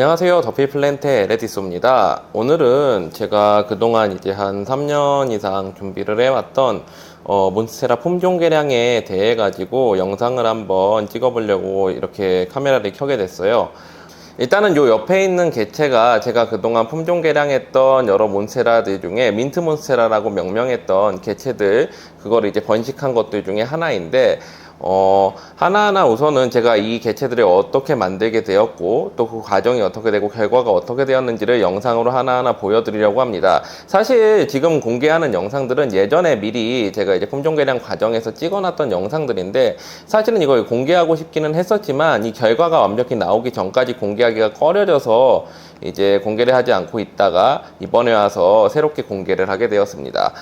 안녕하세요. 더피 플랜테 레디소입니다. 오늘은 제가 그동안 이제 한 3년 이상 준비를 해왔던 어, 몬스테라 품종 개량에 대해 가지고 영상을 한번 찍어보려고 이렇게 카메라를 켜게 됐어요. 일단은 요 옆에 있는 개체가 제가 그동안 품종 개량했던 여러 몬스테라들 중에 민트 몬스테라라고 명명했던 개체들 그거를 이제 번식한 것들 중에 하나인데 어, 하나하나 우선은 제가 이 개체들을 어떻게 만들게 되었고 또 그 과정이 어떻게 되고 결과가 어떻게 되었는지를 영상으로 하나하나 보여드리려고 합니다. 사실 지금 공개하는 영상들은 예전에 미리 제가 이제 품종 개량 과정에서 찍어놨던 영상들인데 사실은 이걸 공개하고 싶기는 했었지만 이 결과가 완벽히 나오기 전까지 공개하기가 꺼려져서 이제 공개를 하지 않고 있다가 이번에 와서 새롭게 공개를 하게 되었습니다.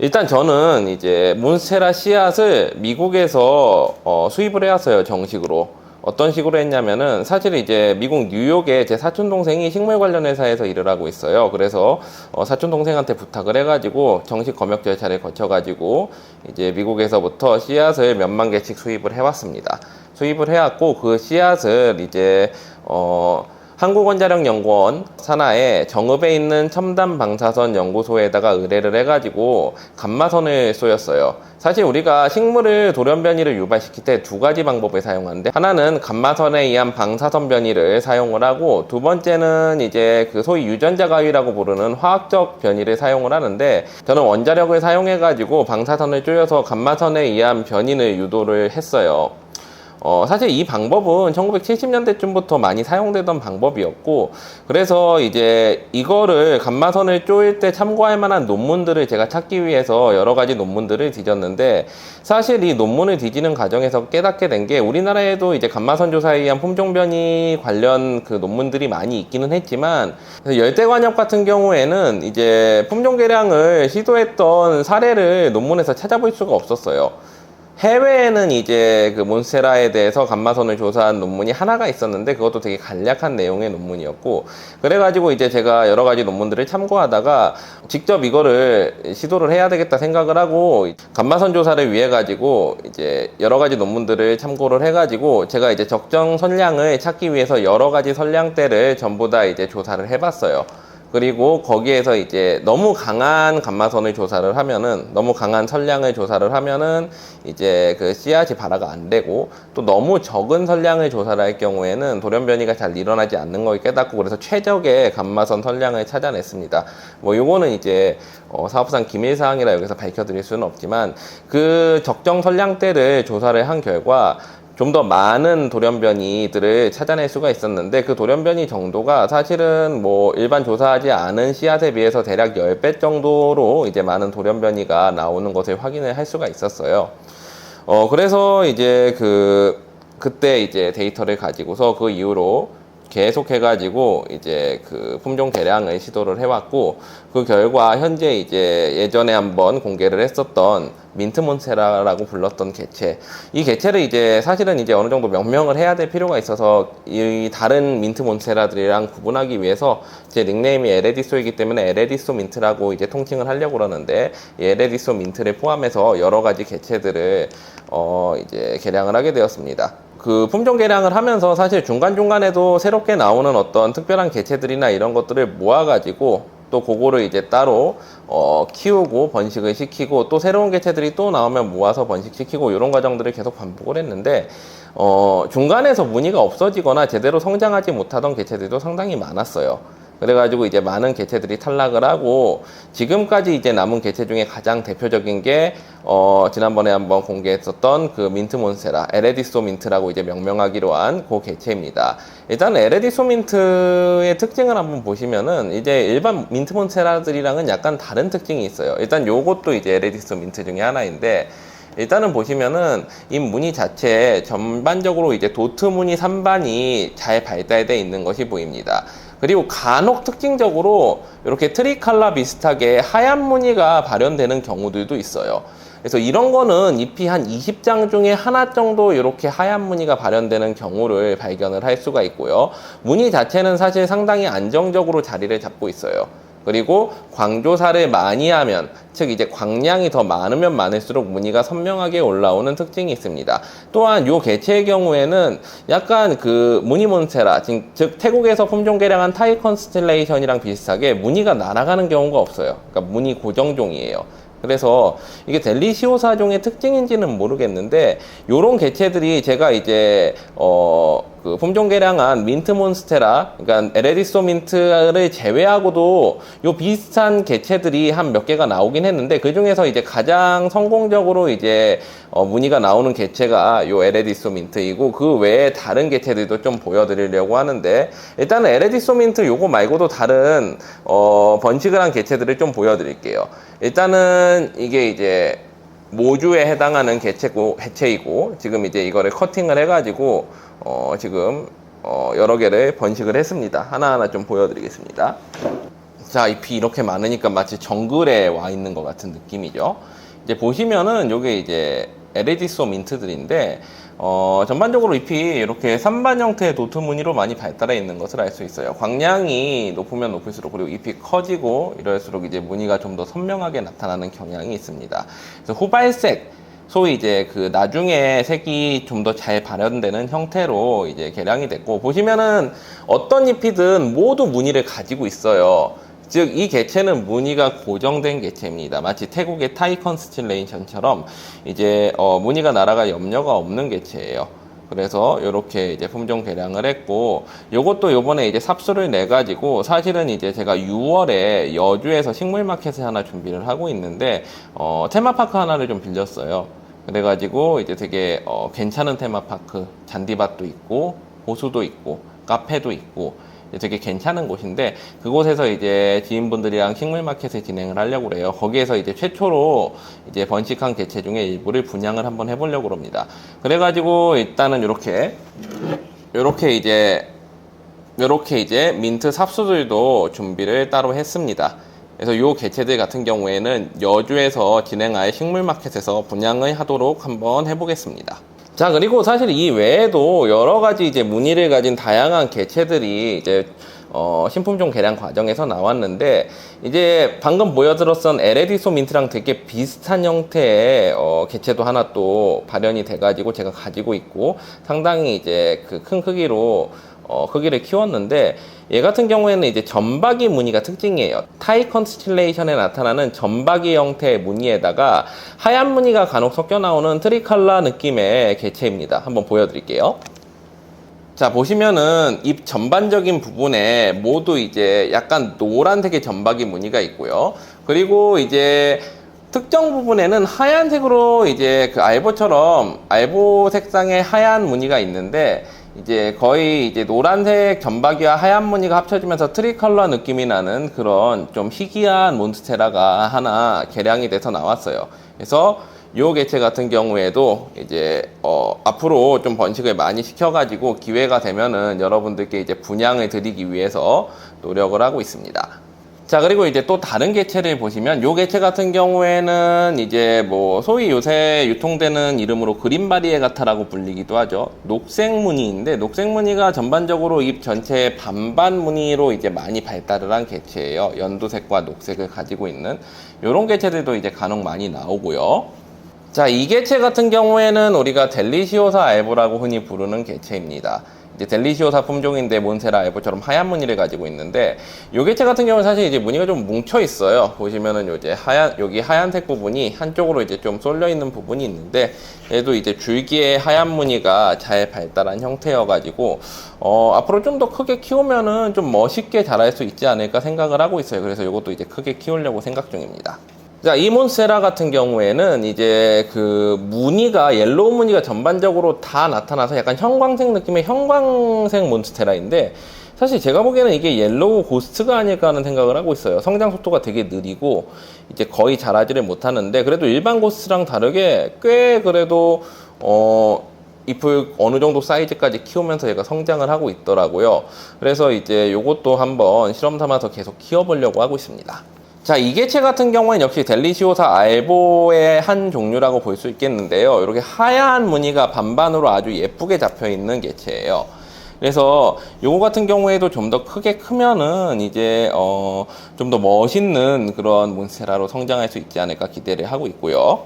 일단 저는 이제 몬스테라 씨앗을 미국에서 어, 수입을 해왔어요 정식으로. 어떤 식으로 했냐면은 사실 이제 미국 뉴욕에 제 사촌 동생이 식물 관련 회사에서 일을 하고 있어요. 그래서 어, 사촌 동생한테 부탁을 해가지고 정식 검역 절차를 거쳐가지고 이제 미국에서부터 씨앗을 몇만 개씩 수입을 해왔습니다. 수입을 해왔고 그 씨앗을 이제 어 한국원자력연구원 산하에 정읍에 있는 첨단 방사선 연구소에다가 의뢰를 해가지고 감마선을 쏘였어요. 사실 우리가 식물을 돌연 변이를 유발시킬 때 두 가지 방법을 사용하는데 하나는 감마선에 의한 방사선 변이를 사용을 하고 두 번째는 이제 그 소위 유전자 가위라고 부르는 화학적 변이를 사용을 하는데 저는 원자력을 사용해 가지고 방사선을 쪼여서 감마선에 의한 변이를 유도를 했어요. 어, 사실 이 방법은 1970년대쯤부터 많이 사용되던 방법이었고, 그래서 이제 이거를 감마선을 쪼일 때 참고할 만한 논문들을 제가 찾기 위해서 여러 가지 논문들을 뒤졌는데, 사실 이 논문을 뒤지는 과정에서 깨닫게 된 게 우리나라에도 이제 감마선 조사에 의한 품종 변이 관련 그 논문들이 많이 있기는 했지만, 열대관엽 같은 경우에는 이제 품종 개량을 시도했던 사례를 논문에서 찾아볼 수가 없었어요. 해외에는 이제 그 몬스테라에 대해서 감마선을 조사한 논문이 하나가 있었는데 그것도 되게 간략한 내용의 논문이었고 그래가지고 이제 제가 여러 가지 논문들을 참고하다가 직접 이거를 시도를 해야 되겠다 생각을 하고 감마선 조사를 위해 가지고 이제 여러 가지 논문들을 참고를 해가지고 제가 이제 적정 선량을 찾기 위해서 여러 가지 선량대를 전부 다 이제 조사를 해봤어요. 그리고 거기에서 이제 너무 강한 감마선을 조사를 하면은 너무 강한 선량을 조사를 하면은 이제 그 씨앗이 발화가 안 되고 또 너무 적은 선량을 조사를 할 경우에는 돌연 변이가 잘 일어나지 않는 걸 깨닫고 그래서 최적의 감마선 선량을 찾아냈습니다. 뭐 요거는 이제 어 사업상 기밀 사항이라 여기서 밝혀드릴 수는 없지만 그 적정 선량대를 조사를 한 결과 좀 더 많은 돌연변이들을 찾아낼 수가 있었는데 그 돌연변이 정도가 사실은 뭐 일반 조사하지 않은 씨앗에 비해서 대략 10배 정도로 이제 많은 돌연변이가 나오는 것을 확인을 할 수가 있었어요. 어, 그래서 이제 그, 그때 이제 데이터를 가지고서 그 이후로 계속 해가지고 이제 그 품종 개량을 시도를 해왔고 그 결과 현재 이제 예전에 한번 공개를 했었던 민트 몬세라라고 불렀던 개체 이 개체를 이제 사실은 이제 어느 정도 명명을 해야 될 필요가 있어서 이 다른 민트 몬세라들이랑 구분하기 위해서 제 닉네임이 에레디소이기 때문에 에레디소 민트라고 이제 통칭을 하려고 그러는데 이 에레디소 민트를 포함해서 여러 가지 개체들을 어 이제 개량을 하게 되었습니다. 그 품종 개량을 하면서 사실 중간중간에도 새롭게 나오는 어떤 특별한 개체들이나 이런 것들을 모아가지고 또 그거를 이제 따로 어, 키우고 번식을 시키고 또 새로운 개체들이 또 나오면 모아서 번식시키고 이런 과정들을 계속 반복을 했는데 어, 중간에서 무늬가 없어지거나 제대로 성장하지 못하던 개체들도 상당히 많았어요. 그래가지고 이제 많은 개체들이 탈락을 하고 지금까지 이제 남은 개체 중에 가장 대표적인 게 어, 지난번에 한번 공개했었던 그 민트 몬세라 에레디소 민트라고 이제 명명하기로 한 그 개체입니다. 일단 에레디소 민트의 특징을 한번 보시면은 이제 일반 민트 몬세라들이랑은 약간 다른 특징이 있어요. 일단 요것도 이제 에레디소 민트 중에 하나인데 일단은 보시면은 이 무늬 자체 전반적으로 이제 도트 무늬 3반이 잘 발달되어 있는 것이 보입니다. 그리고 간혹 특징적으로 이렇게 트리칼라 비슷하게 하얀 무늬가 발현되는 경우들도 있어요. 그래서 이런 거는 잎이 한 20장 중에 하나 정도 이렇게 하얀 무늬가 발현되는 경우를 발견을 할 수가 있고요. 무늬 자체는 사실 상당히 안정적으로 자리를 잡고 있어요. 그리고 광조사를 많이 하면 즉 이제 광량이 더 많으면 많을수록 무늬가 선명하게 올라오는 특징이 있습니다. 또한 요 개체의 경우에는 약간 그 무늬 몬스테라 즉 태국에서 품종 개량한 타이 컨스텔레이션이랑 비슷하게 무늬가 날아가는 경우가 없어요. 그러니까 무늬 고정종이에요. 그래서 이게 델리시오사종의 특징인지는 모르겠는데 요런 개체들이 제가 이제 어그 품종 개량한 민트 몬스테라 그러니까 에레디소 민트를 제외하고도 요 비슷한 개체들이 한 몇 개가 나오긴 했는데 그 중에서 이제 가장 성공적으로 이제 어 무늬가 나오는 개체가 요 에레디소 민트이고 그 외에 다른 개체들도 좀 보여 드리려고 하는데 일단은 에레디소 민트 요거 말고도 다른 어 번식을 한 개체들을 좀 보여 드릴게요. 일단은 이게 이제 모주에 해당하는 개체고 해체이고 지금 이제 이거를 커팅을 해가지고 어 지금 어 여러 개를 번식을 했습니다. 하나하나 좀 보여드리겠습니다. 자 잎이 이렇게 많으니까 마치 정글에 와 있는 것 같은 느낌이죠. 이제 보시면은 요게 이제 에레디소 민트들인데 어, 전반적으로 잎이 이렇게 산반 형태의 도트 무늬로 많이 발달해 있는 것을 알 수 있어요. 광량이 높으면 높을수록 그리고 잎이 커지고 이럴수록 이제 무늬가 좀 더 선명하게 나타나는 경향이 있습니다. 그래서 후발색 소위 이제 그 나중에 색이 좀 더 잘 발현되는 형태로 이제 개량이 됐고 보시면은 어떤 잎이든 모두 무늬를 가지고 있어요. 즉, 이 개체는 무늬가 고정된 개체입니다. 마치 태국의 타이컨스틸레이션처럼 이제 어, 무늬가 날아갈 염려가 없는 개체예요. 그래서 이렇게 이제 품종 개량을 했고 요것도 요번에 이제 삽수를 내 가지고 사실은 이제 제가 6월에 여주에서 식물 마켓을 하나 준비를 하고 있는데 어 테마파크 하나를 좀 빌렸어요. 그래 가지고 이제 되게 어 괜찮은 테마파크 잔디밭도 있고 호수도 있고 카페도 있고 되게 괜찮은 곳인데 그곳에서 이제 지인분들이랑 식물 마켓을 진행을 하려고 그래요. 거기에서 이제 최초로 이제 번식한 개체 중에 일부를 분양을 한번 해보려고 합니다. 그래가지고 일단은 이렇게 이렇게 이제 이렇게 이제 민트 삽수들도 준비를 따로 했습니다. 그래서 이 개체들 같은 경우에는 여주에서 진행할 식물 마켓에서 분양을 하도록 한번 해보겠습니다. 자, 그리고 사실 이 외에도 여러 가지 이제 무늬를 가진 다양한 개체들이 이제 어, 신품종 개량 과정에서 나왔는데 이제 방금 보여드렸던 에레디소 민트랑 되게 비슷한 형태의 어, 개체도 하나 또 발현이 돼가지고 제가 가지고 있고 상당히 이제 그 큰 크기로 어, 크기를 키웠는데 얘 같은 경우에는 이제 점박이 무늬가 특징이에요. 타이 컨스틸레이션에 나타나는 점박이 형태의 무늬에다가 하얀 무늬가 간혹 섞여 나오는 트리칼라 느낌의 개체입니다. 한번 보여드릴게요. 자 보시면은 잎 전반적인 부분에 모두 이제 약간 노란색의 점박이 무늬가 있고요. 그리고 이제 특정 부분에는 하얀색으로 이제 그 알보처럼 알보 색상의 하얀 무늬가 있는데 이제 거의 이제 노란색 점박이와 하얀 무늬가 합쳐지면서 트리컬러 느낌이 나는 그런 좀 희귀한 몬스테라가 하나 개량이 돼서 나왔어요. 그래서 요 개체 같은 경우에도 이제 어 앞으로 좀 번식을 많이 시켜가지고 기회가 되면은 여러분들께 이제 분양을 드리기 위해서 노력을 하고 있습니다. 자, 그리고 이제 또 다른 개체를 보시면 요 개체 같은 경우에는 이제 뭐 소위 요새 유통되는 이름으로 그린 바리에 가타라고 불리기도 하죠. 녹색 무늬인데 녹색 무늬가 전반적으로 잎 전체의 반반 무늬로 이제 많이 발달을 한 개체예요. 연두색과 녹색을 가지고 있는 요런 개체들도 이제 간혹 많이 나오고요. 자, 이 개체 같은 경우에는 우리가 델리시오사 알보라고 흔히 부르는 개체입니다. 이제 델리시오사 품종인데 몬세라 에보처럼 하얀 무늬를 가지고 있는데 요 개체 같은 경우는 사실 이제 무늬가 좀 뭉쳐 있어요. 보시면은 이제 하얀 여기 하얀색 부분이 한쪽으로 이제 좀 쏠려 있는 부분이 있는데 얘도 이제 줄기에 하얀 무늬가 잘 발달한 형태여 가지고 어 앞으로 좀 더 크게 키우면은 좀 멋있게 자랄 수 있지 않을까 생각을 하고 있어요. 그래서 이것도 이제 크게 키우려고 생각 중입니다. 자, 이 몬세라 같은 경우에는 이제 그 무늬가 옐로우 무늬가 전반적으로 다 나타나서 약간 형광색 느낌의 형광색 몬스테라인데 사실 제가 보기에는 이게 옐로우 고스트가 아닐까 하는 생각을 하고 있어요. 성장 속도가 되게 느리고 이제 거의 자라지를 못하는데 그래도 일반 고스트랑 다르게 꽤 그래도 어 잎을 어느 정도 사이즈까지 키우면서 얘가 성장을 하고 있더라고요. 그래서 이제 요것도 한번 실험 삼아서 계속 키워보려고 하고 있습니다. 자, 이 개체 같은 경우는 역시 델리시오사 알보의 한 종류라고 볼 수 있겠는데요. 이렇게 하얀 무늬가 반반으로 아주 예쁘게 잡혀 있는 개체예요. 그래서 요거 같은 경우에도 좀 더 크게 크면은 이제 어 좀 더 멋있는 그런 몬스테라로 성장할 수 있지 않을까 기대를 하고 있고요.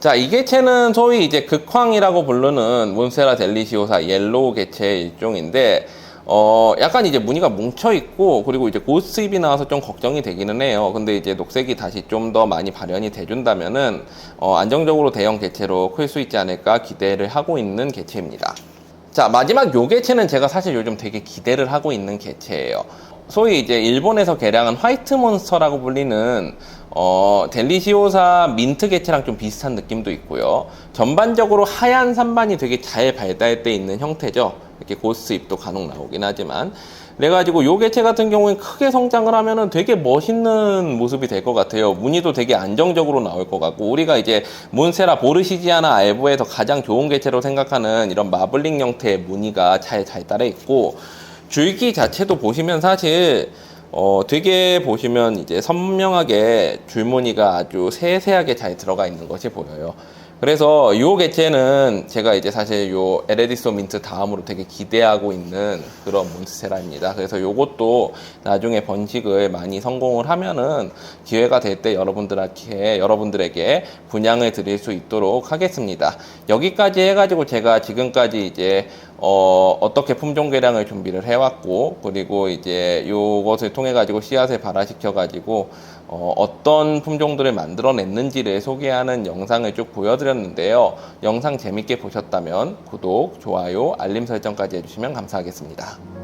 자, 이 개체는 소위 이제 극황이라고 부르는 몬세라 델리시오사 옐로우 개체의 일종인데, 어, 약간 이제 무늬가 뭉쳐 있고, 그리고 이제 고스입이 나와서 좀 걱정이 되기는 해요. 근데 이제 녹색이 다시 좀 더 많이 발현이 돼준다면은, 어, 안정적으로 대형 개체로 클 수 있지 않을까 기대를 하고 있는 개체입니다. 자, 마지막 요 개체는 제가 사실 요즘 되게 기대를 하고 있는 개체예요. 소위 이제 일본에서 개량한 화이트 몬스터라고 불리는 어, 델리시오사 민트 개체랑 좀 비슷한 느낌도 있고요. 전반적으로 하얀 산반이 되게 잘 발달돼 있는 형태죠. 이렇게 고스 잎도 간혹 나오긴 하지만. 그래가지고 요 개체 같은 경우엔 크게 성장을 하면은 되게 멋있는 모습이 될 것 같아요. 무늬도 되게 안정적으로 나올 것 같고 우리가 이제 몬세라 보르시지아나 알보에서 가장 좋은 개체로 생각하는 이런 마블링 형태의 무늬가 잘잘 따라 있고 줄기 자체도 보시면 사실 어 되게 보시면 이제 선명하게 줄무늬가 아주 세세하게 잘 들어가 있는 것이 보여요. 그래서 요 개체는 제가 이제 사실 요 에레디소 민트 다음으로 되게 기대하고 있는 그런 몬스테라입니다. 그래서 요것도 나중에 번식을 많이 성공을 하면은 기회가 될 때 여러분들에게 여러분들에게 분양을 드릴 수 있도록 하겠습니다. 여기까지 해가지고 제가 지금까지 이제 어, 어떻게 품종 개량을 준비를 해왔고, 그리고 이제 요것을 통해 가지고 씨앗을 발화시켜 가지고, 어, 어 떤 품종들을 만들어냈는지를 소개하는 영상을 쭉 보여드렸는데요. 영상 재밌게 보셨다면 구독, 좋아요, 알림 설정까지 해주시면 감사하겠습니다.